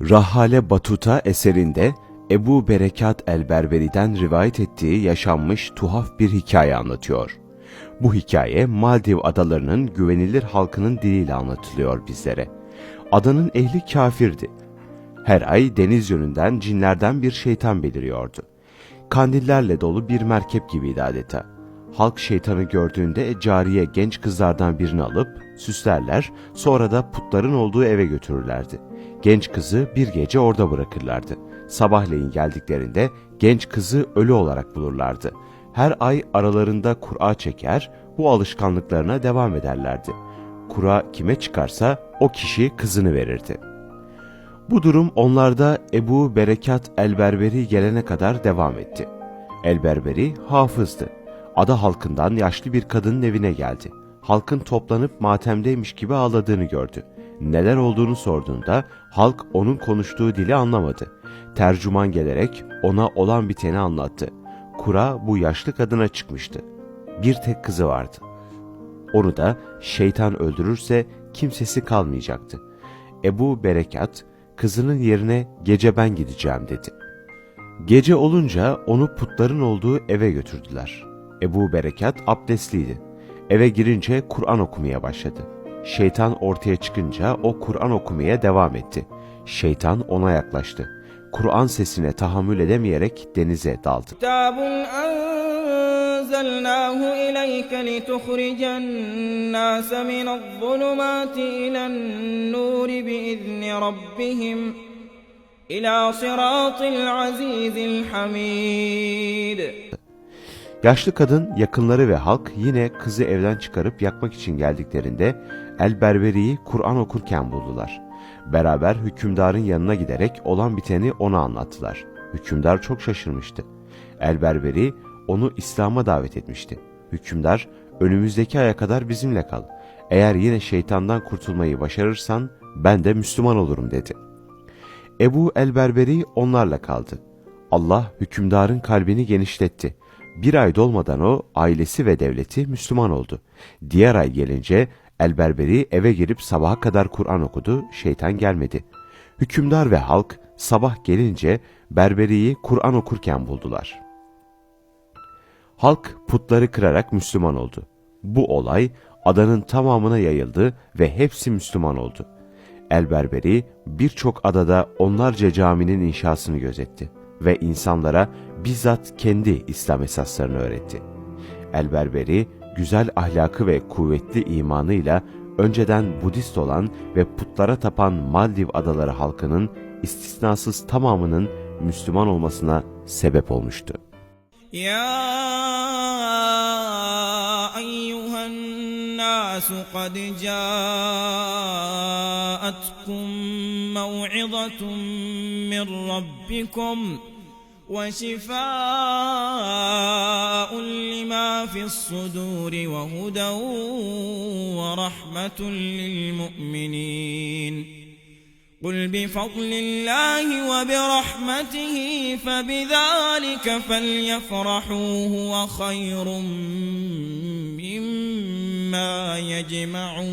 Rahale Batuta eserinde Ebu Berekat el-Berberi'den rivayet ettiği yaşanmış tuhaf bir hikaye anlatıyor. Bu hikaye Maldiv adalarının güvenilir halkının diliyle anlatılıyor bizlere. Adanın ehli kafirdi. Her ay deniz yönünden cinlerden bir şeytan beliriyordu. Kandillerle dolu bir merkep gibiydi adeta. Halk şeytanı gördüğünde cariye genç kızlardan birini alıp süslerler, sonra da putların olduğu eve götürürlerdi. Genç kızı bir gece orada bırakırlardı. Sabahleyin geldiklerinde genç kızı ölü olarak bulurlardı. Her ay aralarında kura çeker, bu alışkanlıklarına devam ederlerdi. Kura kime çıkarsa o kişi kızını verirdi. Bu durum onlarda Ebu Berekat el-Berberi gelene kadar devam etti. El-Berberi hafızdı. Ada halkından yaşlı bir kadının evine geldi. Halkın toplanıp matemdeymiş gibi ağladığını gördü. Neler olduğunu sorduğunda halk onun konuştuğu dili anlamadı. Tercüman gelerek ona olan biteni anlattı. Kura bu yaşlı kadına çıkmıştı. Bir tek kızı vardı. Onu da şeytan öldürürse kimsesi kalmayacaktı. Ebu Berekat, kızının yerine gece ben gideceğim dedi. Gece olunca onu putların olduğu eve götürdüler. Ebu Berekat abdestliydi. Eve girince Kur'an okumaya başladı. Şeytan ortaya çıkınca o Kur'an okumaya devam etti. Şeytan ona yaklaştı. Kur'an sesine tahammül edemeyerek denize daldı. كتاب أنزلناه إليك لتخرج الناس من الظلمات إلى النور بإذن ربهم إلى صراط العزيز الحميد Yaşlı kadın, yakınları ve halk yine kızı evden çıkarıp yakmak için geldiklerinde El Berberi'yi Kur'an okurken buldular. Beraber hükümdarın yanına giderek olan biteni ona anlattılar. Hükümdar çok şaşırmıştı. El Berberi onu İslam'a davet etmişti. Hükümdar, önümüzdeki aya kadar bizimle kal. Eğer yine şeytandan kurtulmayı başarırsan ben de Müslüman olurum dedi. Ebu el-Berberi onlarla kaldı. Allah hükümdarın kalbini genişletti. Bir ay dolmadan o ailesi ve devleti Müslüman oldu. Diğer ay gelince el-Berberi eve girip sabaha kadar Kur'an okudu, şeytan gelmedi. Hükümdar ve halk sabah gelince Berberi'yi Kur'an okurken buldular. Halk putları kırarak Müslüman oldu. Bu olay adanın tamamına yayıldı ve hepsi Müslüman oldu. El-Berberi birçok adada onlarca caminin inşasını gözetti ve insanlara bizzat kendi İslam esaslarını öğretti. El-Berberi güzel ahlakı ve kuvvetli imanıyla önceden Budist olan ve putlara tapan Maldiv adaları halkının istisnasız tamamının Müslüman olmasına sebep olmuştu. يا أيها الناس قد جاءتكم موعظة من ربكم وشفاء لما في الصدور وهدى ورحمة للمؤمنين. قل بفضل الله وبرحمته فبذلك فليفرحوا هو خير مما يجمعون.